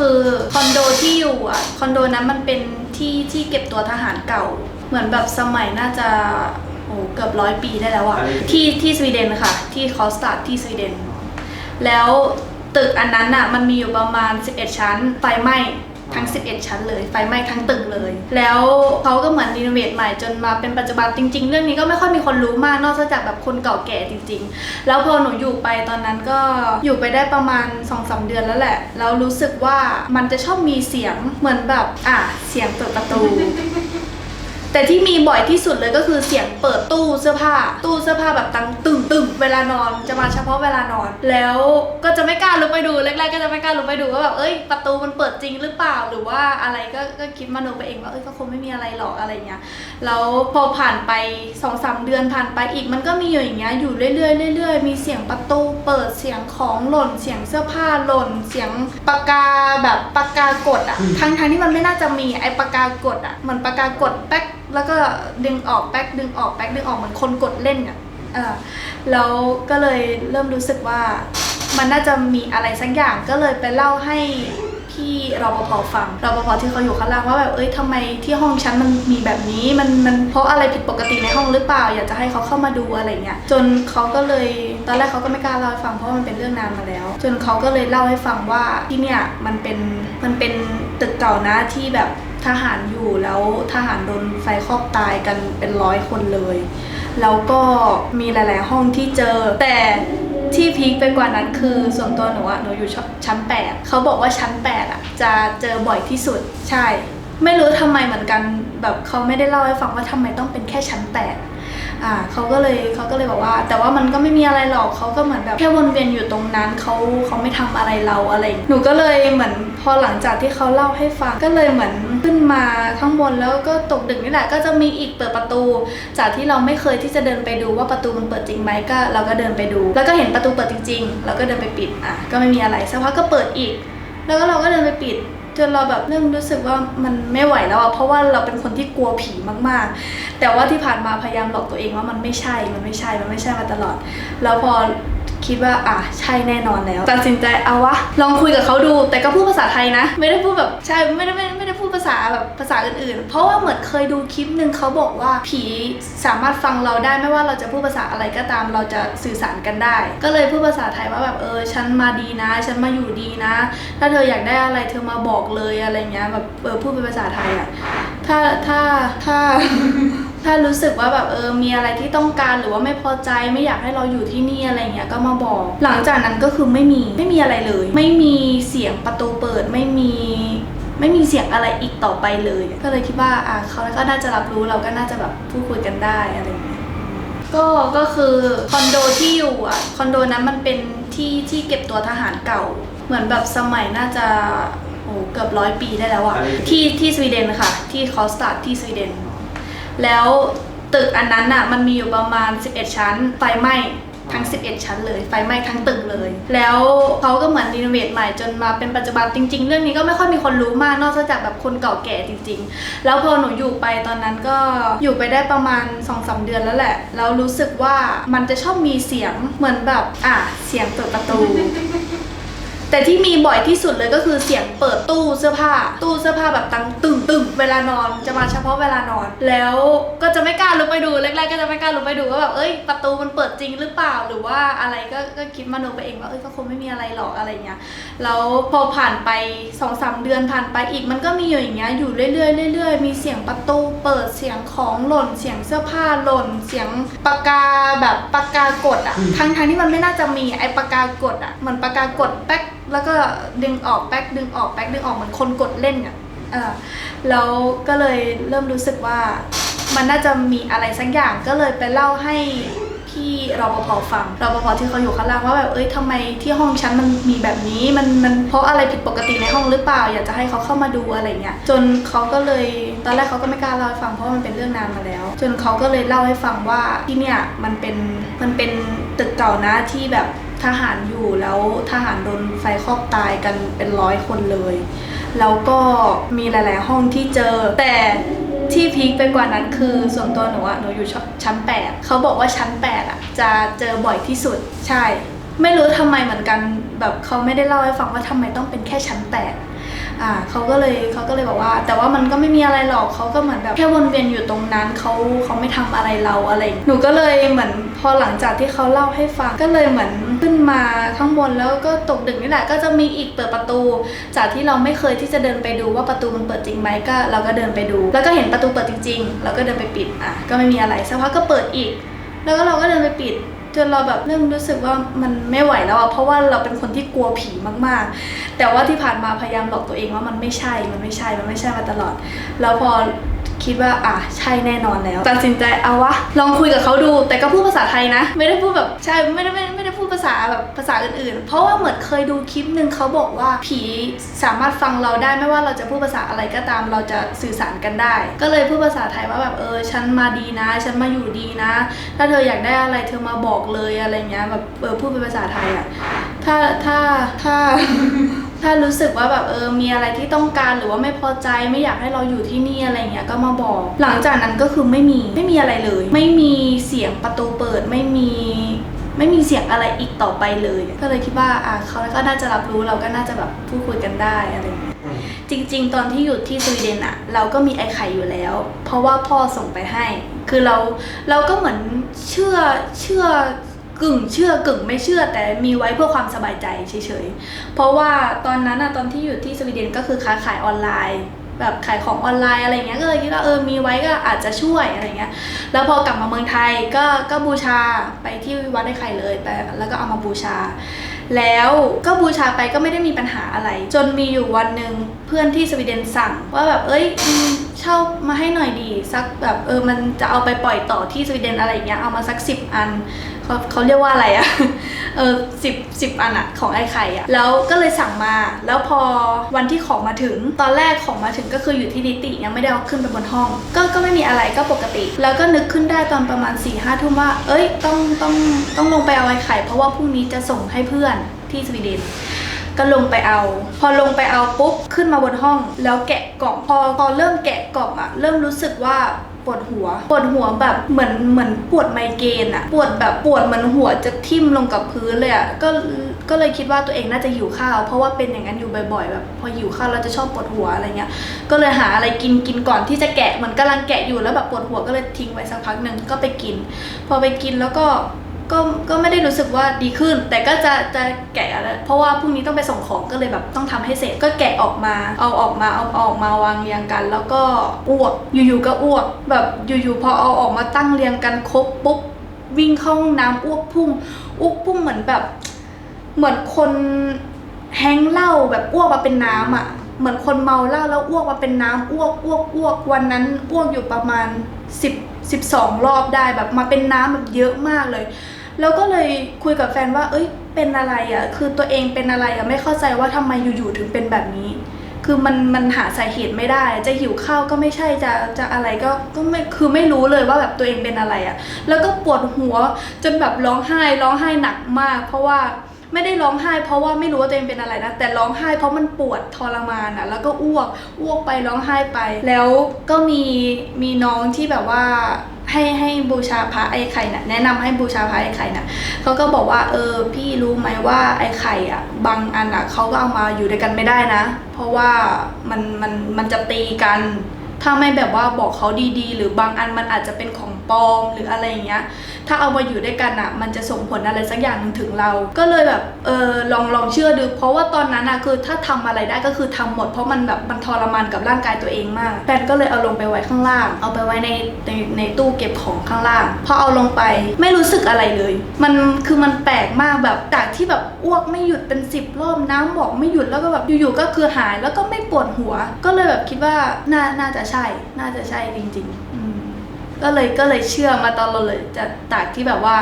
คือคอนโดที่อยู่อะคอนโดนั้นมันเป็นที่ที่เก็บตัวทหารเก่า เหมือนแบบสมัยน่าจะโอ้เกือบร้อยปีได้แล้วอะอันนี้ที่ที่สวีเดนค่ะ ที่คอสตาร์ที่สวีเดน แล้วตึกอันนั้นน่ะมันมีอยู่ประมาณ 11 ชั้นไฟไหม้ ทั้ง 11 ชั้นเลย ไฟไหม้ทั้งตึกเลย แล้วเขาก็เหมือนรีโนเวทใหม่จนมาเป็นปัจจุบันจริง ๆ เรื่องนี้ก็ไม่ค่อยมีคนรู้มากนอกจากแบบคนเก่าแก่จริง ๆ แล้วพอหนูอยู่ไปตอนนั้นก็อยู่ไปได้ประมาณ2อสเดือนแล้วแหละ แล้วรู้สึกว่ามันจะชอบมีเสียงเหมือนแบบอะเสียงเปิดประตู แต่ที่มีบ่อยที่สุดเลยก็คือเสียงเปิดตู้เสื้อผ้า ตู้เสื้อผ้าแบบตังตึงตึงเวลานอนจะมาเฉพาะเวลานอน แล้วก็จะไม่กล้าลุกไปดูแรกๆก็จะไม่กล้าลุกไปดูว่าแบบเอ้ยประตูมันเปิดจริงหรือเปล่าหรือว่าอะไรก็ก็คิดมโนไปเองว่าเอ้ยก็คงไม่มีอะไรหรอกอะไรเงี้ยแล้วพอผ่านไปสองสามเดือนผ่านไปอีกมันก็มีอยู่อย่างเงี้ยอยู่เรื่อยๆเรื่อยๆมีเสียงประตูเปิดเสียงของหล่นเสียงเสื้อผ้าหล่นเสียงปากกาแบบปากกากดอะทั้งทที่มันไม่น่าจะมีไอ้ปากกากดอะเหมือนปากกากดแป๊ก แล้วก็ดึงออกแป๊กดึงออกแป๊กดึงออกเหมือนคนกดเล่นอะแล้วก็เลยเริ่มรู้สึกว่ามันน่าจะมีอะไรสักอย่างก็เลยไปเล่าให้พี่รปภฟังรปภที่เขาอยู่ข้างล่างว่าแบบเอ้ยทำไมที่ห้องฉันมันมีแบบนี้มันมันเพราะอะไรผิดปกติในห้องหรือเปล่า อยากจะให้เขาเข้ามาดูอะไรเงี้ยจนเขาก็เลยตอนแรกเขาก็ไม่กล้าเล่าให้ฟังเพราะมันเป็นเรื่องนานมาแล้ว จนเขาก็เลยเล่าให้ฟังว่าที่เนี่ยมันเป็นมันเป็นตึกเก่านะที่แบบ ทหารอยู่แล้วทหารโดนไฟครอกตายกันเป็นร้อยคนเลย แล้วก็มีหลาย ๆ ห้องที่เจอ แต่ที่พีคไปกว่านั้นคือส่วนตัวหนูอะหนูอยู่ชชั้น 8 เขาบอกว่าชั้น 8อะจะเจอบ่อยที่สุดใช่ ไม่รู้ทำไมเหมือนกันแบบเขาไม่ได้เล่าให้ฟังว่าทำไมต้องเป็นแค่ชั้น 8 อ่าเขาก็เลยเขาก็เลยบอกว่า แต่ว่ามันก็ไม่มีอะไรหรอกเขาก็เหมือนแบบแค่วนเวียนอยู่ตรงนั้นเขาเขาไม่ทำอะไรเราอะไร หนูก็เลยเหมือนพอหลังจากที่เขาเล่าให้ฟังก็เลยเหมือนขึ้นมาข้างบนแล้วก็ตกดึกนี่แหละก็จะมีอีกเปิดประตู จากที่เราไม่เคยที่จะเดินไปดูว่าประตูมันเปิดจริงไหมก็ เราก็เดินไปดู แล้วก็เห็นประตูเปิดจริงๆเราก็เดินไปปิดอะก็ไม่มีอะไรสักพักก็เปิดอีก แล้วก็เราก็เดินไปปิด จนเราแบบเริ่มรู้สึกว่ามันไม่ไหวแล้วอะเพราะว่าเราเป็นคนที่กลัวผีมากๆ แต่ว่าที่ผ่านมาพยายามหลอกตัวเองว่ามันไม่ใช่ มันไม่ใช่ มันไม่ใช่มาตลอด แล้วพอคิดว่าอะใช่แน่นอนแล้วตัดสินใจเอาวะลองคุยกับเขาดู แต่ก็พูดภาษาไทยนะ ไม่ได้พูดแบบใช่ไม่ได้ไม่ได้ไภาษาแบบภาษาอื่นๆ เพราะว่าเหมือนเคยดูคลิปหนึ่งเขาบอกว่าผีสามารถฟังเราได้ไม่ว่าเราจะพูดภาษาอะไรก็ตามเราจะสื่อสารกันได้ ก็เลยพูดภาษาไทยว่าแบบเออฉันมาดีนะ ฉันมาอยู่ดีนะ ถ้าเธออยากได้อะไรเธอมาบอกเลยอะไรเงี้ยแบบเออพูดเป็นภาษาไทยอะถ้าถ้าถ้าถ้ารู้สึกว่าแบบเออมีอะไรที่ต้องการหรือว่าไม่พอใจไม่อยากให้เราอยู่ที่นี่อะไรเงี้ยก็มาบอก หลังจากนั้นก็คือไม่มีไม่มีอะไรเลย ไม่มีเสียงประตูเปิดไม่มี ไม่มีเสียงอะไรอีกต่อไปเลย ก็เลยคิดว่าอะเขาก็น่าจะรับรู้เราก็น่าจะแบบพูดคุยกันได้อะไรเงี้ยก็ก็คือคอนโดที่อยู่อะคอนโดนั้นมันเป็นที่ที่เก็บตัวทหารเก่า เหมือนแบบสมัยน่าจะโอ้เกือบร้อยปีได้แล้วอะอันนี้ที่ที่สวีเดนค่ะ ที่คอสตาร์ที่สวีเดนแล้วตึกอันนั้นอะมันมีอยู่ประมาณ 11 ชั้นไฟไหม้ ทั้ง 11 ชั้นเลย ไฟไหม้ทั้งตึกเลย แล้วเขาก็เหมือนรีโนเวทใหม่จนมาเป็นปัจจุบันจริง ๆ เรื่องนี้ก็ไม่ค่อยมีคนรู้มากนอกจากแบบคนเก่าแก่จริง ๆ แล้วพอหนูอยู่ไปตอนนั้นก็อยู่ไปได้ประมาณ2อสเดือนแล้วแหละ แล้วรู้สึกว่ามันจะชอบมีเสียงเหมือนแบบอะเสียงเปิดประตู แต่ที่มีบ่อยที่สุดเลยก็คือเสียงเปิดตู้เสื้อผ้า ตู้เสื้อผ้าแบบตังตึงตึงเวลานอนจะมาเฉพาะเวลานอน แล้วก็จะไม่กล้าลุกไปดูแรกๆก็จะไม่กล้าลุกไปดูว่าแบบเอ้ยประตูมันเปิดจริงหรือเปล่าหรือว่าอะไรก็ก็คิดมโนไปเองว่าเอ้ยก็คงไม่มีอะไรหรอกอะไรเงี้ยแล้วพอผ่านไป2องสามเดือนผ่านไปอีกมันก็มีอยู่อย่างเงี้ยอยู่เรื่อยๆเรื่อยๆมีเสียงประตูเปิดเสียงของหล่นเสียงเสื้อผ้าหล่นเสียงปากกาแบบปากกากดอะทั้งทที่มันไม่น่าจะมีไอ้ปากกากดอะเหมือนปากกากดแป๊ก แล้วก็ดึงออกแป๊กดึงออกแป๊กดึงออกเหมือนคนกดเล่นอะเออแล้วก็เลยเริ่มรู้สึกว่ามันน่าจะมีอะไรสักอย่างก็เลยไปเล่าให้พี่รปภฟังรปภที่เขาอยู่ข้างล่างว่าแบบเอ้ยทำไมที่ห้องฉันมันมีแบบนี้มันมันเพราะอะไรผิดปกติในห้องหรือเปล่า อยากจะให้เขาเข้ามาดูอะไรเงี้ยจนเขาก็เลยตอนแรกเขาก็ไม่กล้าเล่าให้ฟังเพราะมันเป็นเรื่องนานมาแล้ว จนเขาก็เลยเล่าให้ฟังว่าที่เนี่ยมันเป็นมันเป็นตึกเก่านะที่แบบ ทหารอยู่แล้วทหารโดนไฟคลอกตายกันเป็นร้อยคนเลย แล้วก็มีหลาย ๆ ห้องที่เจอ แต่ที่พีคไปกว่านั้นคือส่วนตัวหนูอะหนูอยู่ชั้น8เขาบอกว่าชั้น8อะจะเจอบ่อยที่สุดใช่ ไม่รู้ทำไมเหมือนกันแบบเขาไม่ได้เล่าให้ฟังว่าทำไมต้องเป็นแค่ชั้น8อ่าเขาก็เลยเขาก็เลยบอกว่า แต่ว่ามันก็ไม่มีอะไรหรอกเขาก็เหมือนแบบแค่วนเวียนอยู่ตรงนั้นเขาเขาไม่ทำอะไรเราอะไร หนูก็เลยเหมือนพอหลังจากที่เขาเล่าให้ฟังก็เลยเหมือน ขึ้นมาข้างบนแล้วก็ตกดึกนี่แหละก็จะมีอีกเปิดประตู จากที่เราไม่เคยที่จะเดินไปดูว่าประตูมันเปิดจริงไหมก็ เราก็เดินไปดู แล้วก็เห็นประตูเปิดจริงๆเราก็เดินไปปิดอะก็ไม่มีอะไรสักพักก็เปิดอีก แล้วก็เราก็เดินไปปิดจนเราแบบเริ่มรู้สึกว่ามันไม่ไหวแล้วอะเพราะว่าเราเป็นคนที่กลัวผีมากๆ แต่ว่าที่ผ่านมาพยายามหลอกตัวเองว่ามันไม่ใช่ มันไม่ใช่ มันไม่ใช่มาตลอด แล้วพอ คิดว่าอะใช่แน่นอนแล้ว ตัดสินใจเอาวะลองคุยกับเขาดู แต่ก็พูดภาษาไทยนะ ไม่ได้พูดแบบใช่ไม่ได้ไม่ได้ไม่ได้พูดภาษาแบบภาษาอื่นๆ เพราะว่าเหมือนเคยดูคลิปหนึ่งเขาบอกว่าผีสามารถฟังเราได้ไม่ว่าเราจะพูดภาษาอะไรก็ตามเราจะสื่อสารกันได้ ก็เลยพูดภาษาไทยว่าแบบเออฉันมาดีนะ ฉันมาอยู่ดีนะ ถ้าเธออยากได้อะไรเธอมาบอกเลยอะไรเงี้ยแบบเออพูดเป็นภาษาไทยอะถ้าถ้าถ้า ถ้ารู้สึกว่าแบบเออมีอะไรที่ต้องการหรือว่าไม่พอใจไม่อยากให้เราอยู่ที่นี่อะไรเงี้ยก็มาบอก หลังจากนั้นก็คือไม่มีไม่มีอะไรเลย ไม่มีเสียงประตูเปิดไม่มีไม่มีเสียงอะไรอีกต่อไปเลย ก็เลยคิดว่าอะเขาก็น่าจะรับรู้เราก็น่าจะแบบพูดคุยกันได้อะไรเงี้ยจริง ๆ ตอนที่อยู่ที่สวีเดนอะเราก็มีไอไข่อยู่แล้ว เพราะว่าพ่อส่งไปให้ คือเราเราก็เหมือนเชื่อเชื่อ กึ่งเชื่อกึ่งไม่เชื่อแต่มีไว้เพื่อความสบายใจเฉยๆ เพราะว่าตอนนั้นอะตอนที่อยู่ที่สวีเดนก็คือค้าขายออนไลน์ แบบขายของออนไลน์อะไรเงี้ยก็เลยคิดว่าเออมีไว้ก็อาจจะช่วยอะไรเงี้ยแล้วพอกลับมาเมืองไทยก็ก็บูชาไปที่วัดไอ้ไข่เลยแต่แล้วก็เอามาบูชา แล้วก็บูชาไปก็ไม่ได้มีปัญหาอะไร จนมีอยู่วันหนึ่งเพื่อนที่สวีเดนสั่งว่าแบบเอ้ยอืมเช่ามาให้หน่อยดีสักแบบเออมันจะเอาไปปล่อยต่อที่สวีเดนอะไรเงี้ยเอามาสักสิบอัน เขาเรียกว่าอะไรอะเออสิบสิบอันอะของไอ้ไข่อะแล้วก็เลยสั่งมา แล้วพอวันที่ของมาถึง ตอนแรกของมาถึงก็คืออยู่ที่นิติยังไม่ได้เอาขึ้นไปบนห้อง ก็ก็ไม่มีอะไรก็ปกติ แล้วก็นึกขึ้นได้ตอนประมาณ4ี่ห้าทุ่มว่า เอ้ย ต้องต้องต้องลงไปเอาไอ้ไข่ เพราะว่าพรุ่งนี้จะส่งให้เพื่อนที่สวีเดนก็ลงไปเอา พอลงไปเอาปุ๊บขึ้นมาบนห้อง แล้วแกะกล่องพอพอเริ่มแกะกล่องอะเริ่มรู้สึกว่า วดหัว ปวดหัวแบบเหมือนเหมือนปวดไมเกรนอะปวดแบบปวดเหมือนหัวจะทิ่มลงกับพื้นเลยอะก็ก็เลยคิดว่าตัวเองน่าจะหิวข้าว เพราะว่าเป็นอย่างนั้นอยู่บ่อยๆแบบพอหิวข้าวเราจะชอบปวดหัวอะไรเงี้ย ก็เลยหาอะไรกินกินก่อนที่จะแกะเหมือนกำลังแกะอยู่แล้วแบบปวดหัวก็เลยทิ้งไว้สักพักหนึ่งก็ไปกิน พอไปกินแล้วก็ ก็ก็ไม่ได้รู้สึกว่าดีขึ้น แต่ก็จะจะแกะแล้วเพราะว่าพรุ่งนี้ต้องไปส่งของก็เลยแบบต้องทำให้เสร็จก็แกะออกมา เอาออกมาเอาออกมาวางเรียงกัน แล้วก็อ้วกอยู่ๆก็อ้วก แบบอยู่ๆพอเอาออกมาตั้งเรียงกันครบปุ๊บวิ่งเข้าห้องน้ำอ้วกพุ่งอ้วกพุ่งเหมือนแบบ เหมือนคนแฮงเหล้าแบบอ้วกมาเป็นน้ำอะ เหมือนคนเมาเหล้าแล้วอ้วกมาเป็นน้ำอ้วกอ้วกอ้วกวันนั้นอ้วกอยู่ประมาณ 10 12 รอบได้แบบมาเป็นน้ำแบบเยอะมากเลย แล้วก็เลยคุยกับแฟนว่า เอ้ย เป็นอะไรอะ คือตัวเองเป็นอะไรอะ ไม่เข้าใจว่าทำไมอยู่ๆถึงเป็นแบบนี้ คือมันมันหาสาเหตุไม่ได้ จะหิวข้าวก็ไม่ใช่ จะจะอะไรก็ก็ไม่ คือไม่รู้เลยว่าแบบตัวเองเป็นอะไรอะ แล้วก็ปวดหัวจนแบบร้องไห้ ร้องไห้หนักมาก เพราะว่าไม่ได้ร้องไห้ เพราะว่าไม่รู้ว่าตัวเองเป็นอะไรนะ แต่ร้องไห้เพราะมันปวดทรมานอะ แล้วก็อ้วก อ้วกไปร้องไห้ไป แล้วก็มีมีน้องที่แบบว่า ให้ให้บูชาพระไอ้ไข่น่ะแนะนำให้บูชาพระไอ้ไข่น่ะเขาก็บอกว่าเออพี่รู้ไหมว่าไอ้ไข่อะบางอันอะเขาก็เอามาอยู่ด้วยกันไม่ได้นะ เพราะว่ามันมันมันจะตีกัน ถ้าไม่แบบว่าบอกเขาดีๆ หรือบางอันมันอาจจะเป็นของปลอมหรืออะไรอย่างเงี้ย ถ้าเอามาอยู่ด้วยกันอะมันจะส่งผลอะไรสักอย่างหนึ่งถึงเรา ก็เลยแบบเออลองลองเชื่อดู เพราะว่าตอนนั้นอะคือถ้าทำอะไรได้ก็คือทำหมด เพราะมันแบบมันทรมานกับร่างกายตัวเองมากแฟนก็เลยเอาลงไปไว้ข้างล่าง เอาไปไว้ในในในตู้เก็บของข้างล่าง พอเอาลงไปไม่รู้สึกอะไรเลย มันคือมันแปลกมากแบบจากที่แบบอ้วกไม่หยุดเป็นสิบรอบน้ำบอกไม่หยุดแล้วก็แบบอยู่ๆก็คือหายแล้วก็ไม่ปวดหัว ก็เลยแบบคิดว่าน่าน่าจะใช่ น่าจะใช่จริง ๆ ก็เลยก็เลยเชื่อมาตลอดเลยจะจากที่แบบว่า